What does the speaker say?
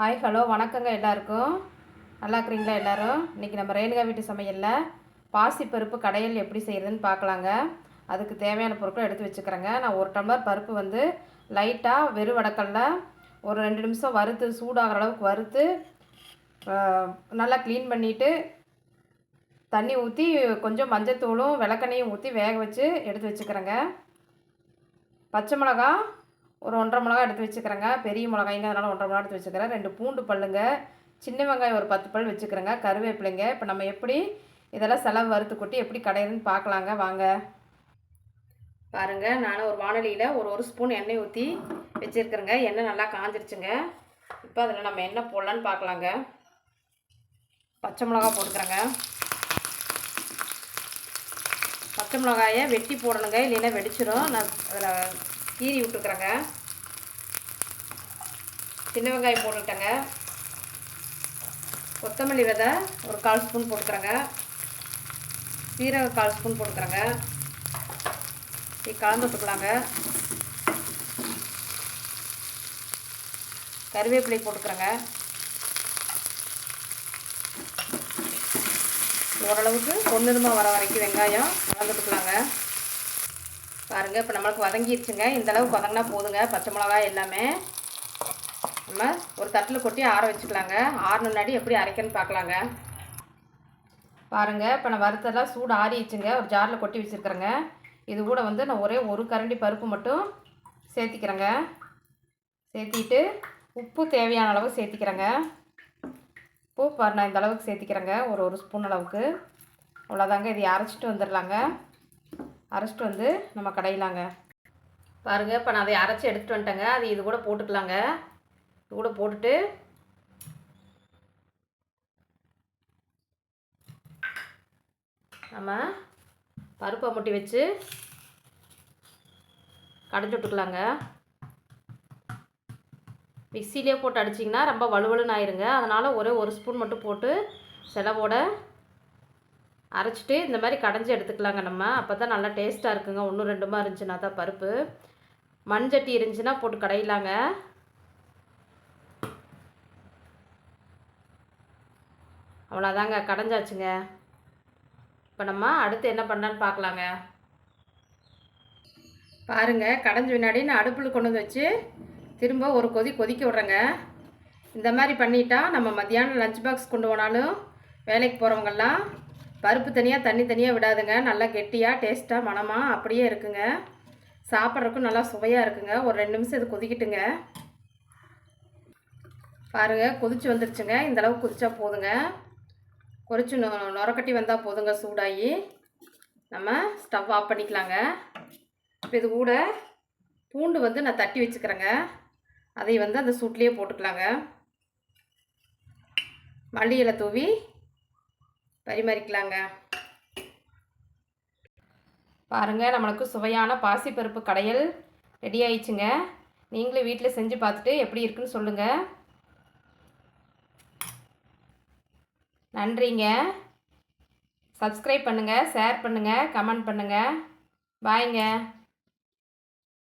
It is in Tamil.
ஹாய் ஹலோ வணக்கங்க எல்லாருக்கும். நல்லா இருக்கிறீங்களா எல்லாரும்? இன்றைக்கி நம்ம ரேணுகா வீட்டு சமையலில் பாசிப்பருப்பு கடையில் எப்படி செய்கிறதுன்னு பார்க்கலாங்க அதுக்கு தேவையான பொருட்கள் எடுத்து வச்சுக்கிறேங்க. நான் ஒரு டம்ளர் பருப்பு வந்து லைட்டாக வெறும் வடக்கல்ல ஒரு ரெண்டு நிமிஷம் வறுத்து சூடாகிற அளவுக்கு வறுத்து நல்லா க்ளீன் பண்ணிவிட்டு தண்ணி ஊற்றி கொஞ்சம் மஞ்சத்தூளும் விளக்கெண்ணையும் ஊற்றி வேக வச்சு எடுத்து வச்சுக்கிறேங்க. பச்சை மிளகா ஒரு ஒன்றரை மிளகா எடுத்து வச்சுக்கிறேங்க. பெரிய மிளகாய்ங்க அதனால் ஒன்றரை மிளகா எடுத்து வச்சுக்கிறேன். ரெண்டு பூண்டு பல்லுங்க. சின்ன வெங்காயம் ஒரு பத்து பல் வச்சுக்கிறேங்க. கருவேப்பிலைங்க. இப்போ நம்ம எப்படி இதெல்லாம் செலவு வறுத்து கொட்டி எப்படி கடையிறதுன்னு பார்க்கலாங்க. வாங்க. பாருங்கள் நான் ஒரு வானொலியில் ஒரு ஒரு ஸ்பூன் எண்ணெய் ஊற்றி வச்சுருக்குறேங்க. எண்ணெய் நல்லா காஞ்சிருச்சுங்க. இப்போ அதில் நம்ம என்ன போடலான்னு பார்க்கலாங்க. பச்சை மிளகா போட்டுக்கிறேங்க. பச்சை மிளகாயை வெட்டி போடணுங்க. இல்லைன்னா வெடிச்சிடும் நான் அதில் கீறி விட்டுக்கிறேங்க சின்ன வெங்காயம் போட்டுக்கிட்டேங்க. கொத்தமல்லி விதை ஒரு கால் ஸ்பூன் போட்டுக்கிறேங்க. சீரகம் கால் ஸ்பூன் போட்டுக்கிறேங்க. இது கலந்து விட்டுக்கலாங்க கருவேப்பிலை போட்டுக்கிறேங்க. ஓரளவுக்கு பொன்னிறமாக வர வரைக்கும் வெங்காயம் கலந்துட்டுக்கலாங்க. பாருங்கள் இப்போ நம்மளுக்கு வதங்கிடுச்சுங்க இந்த அளவுக்கு வதங்கினா போதுங்க பச்சை மிளகாய் எல்லாமே. நம்ம ஒரு தட்டில் கொட்டி ஆற வச்சுக்கலாங்க. ஆறுன முன்னாடி எப்படி அரைக்கன்னு பார்க்கலாங்க பாருங்கள் இப்போ நான் வறுத்தெல்லாம் சூடு ஆறிடுச்சுங்க. ஒரு ஜாரில் கொட்டி வச்சுருக்குறேங்க. இது கூட வந்து நான் ஒரே ஒரு கரண்டி பருப்பு மட்டும் சேர்த்திக்கிறேங்க. சேர்த்திட்டு உப்பு தேவையான அளவு சேர்த்திக்கிறேங்க. உப்பு பாரு நான் இந்த அளவுக்கு சேர்த்திக்கிறேங்க ஒரு ஒரு ஸ்பூன் அளவுக்கு. அவ்வளோதாங்க இதை அரைச்சிட்டு வந்துடலாங்க அரைச்சிட்டு வந்து நம்ம கடையிலாங்க. பாருங்கள் இப்போ நான் அதை அரைச்சி எடுத்துகிட்டு வந்துட்டேங்க. அது இது கூட போட்டுக்கலாங்க. இது கூட போட்டுட்டு. நம்ம பருப்பை முட்டி வச்சு கடைஞ்சி விட்டுக்கலாங்க. மிக்சிலே போட்டு அடிச்சிங்கன்னா ரொம்ப வலுவலுன்னு ஆயிருங்க. அதனால் ஒரே ஒரு ஸ்பூன் மட்டும் போட்டு செலவோட அரைச்சிட்டு இந்த மாதிரி கடைஞ்சி எடுத்துக்கலாங்க நம்ம. அப்போ தான் நல்லா டேஸ்ட்டாக இருக்குங்க. ஒன்று ரெண்டுமா இருந்துச்சுன்னா தான் பருப்பு. மண்சட்டி இருந்துச்சுன்னா போட்டு கடையிலாங்க. அவ்வளோதாங்க கடைஞ்சாச்சுங்க. இப்போ நம்ம அடுத்து என்ன பண்ணலான்னு பார்க்கலாங்க. பாருங்கள் கடைஞ்ச பின்னாடி நான் அடுப்பில் கொண்டு வந்து வச்சு திரும்ப ஒரு கொதி கொதிக்க விட்றேங்க. இந்த மாதிரி பண்ணிட்டா நம்ம மத்தியானம் லஞ்ச் பாக்ஸ் கொண்டு போனாலும் வேலைக்கு போகிறவங்கெல்லாம் பருப்பு தனியாக தண்ணி தனியாக விடாதுங்க. நல்லா கெட்டியாக டேஸ்ட்டாக மணமாக அப்படியே இருக்குங்க. சாப்பிட்றதுக்கும் நல்லா சுவையாக இருக்குங்க. ஒரு ரெண்டு நிமிஷம் இது கொதிக்கிட்டுங்க. பாருங்கள் கொதிச்சு வந்துருச்சுங்க. இந்த அளவுக்கு கொதிச்சா போதுங்க. கொதிச்சு நொ நுரக்கட்டி வந்தால் போதுங்க சூடாகி. நம்ம ஸ்டவ் ஆஃப் பண்ணிக்கலாங்க. இப்போ இது கூட பூண்டு வந்து நான் தட்டி வச்சுக்கிறேங்க. அதை வந்து அந்த சூட்லேயே போட்டுக்கலாங்க. மல்லி இலை தூவி பரிமாறிக்கலாங்க. பாருங்கள் நம்மளுக்கு சுவையான பாசிப்பருப்பு கடையல் ரெடி ஆயிடுச்சுங்க. நீங்களும் வீட்டில் செஞ்சு பார்த்துட்டு எப்படி இருக்குன்னு சொல்லுங்கள் நன்றிங்க. சப்ஸ்கிரைப் பண்ணுங்கள் ஷேர் பண்ணுங்கள் கமெண்ட் பண்ணுங்கள் பாய்ங்க